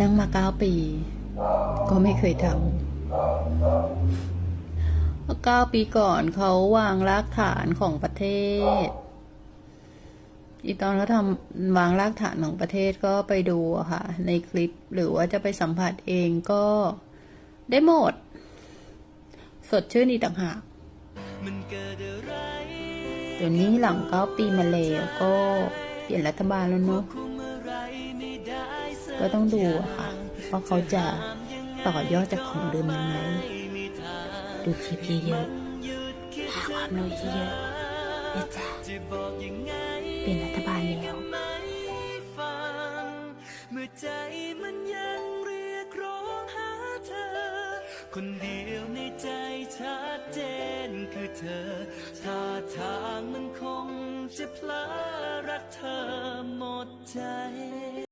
นั่งมาเก้าปี ก็ไม่เคยทำเก้าปีก่อนเขาวางรากฐานของประเทศ อีตอนเขาทำวางรากฐานของประเทศก็ไปดูค่ะ ในคลิปหรือว่าจะไปสัมผัสเองก็ได้หมด สดชื่นอีต่างหากเดี๋ยวนี้หลังเก้าปีมาแล้วก็เปลี่ยนรัฐบาลแล้วเนาะ ก็ต้องดูค่ะว่าเขาจะต่อยอดจากของเดิมยังไงดูคลิปเยอะๆหาความรู้เยอะๆนะจ๊ะเปลี่ยนรัฐบาลแล้วเมื่อใจมันยังเรียกร้องหาเธอ คนเดียวในใจชัดเจนคือเธอท่าทางมันคงจะพลารักเธอหม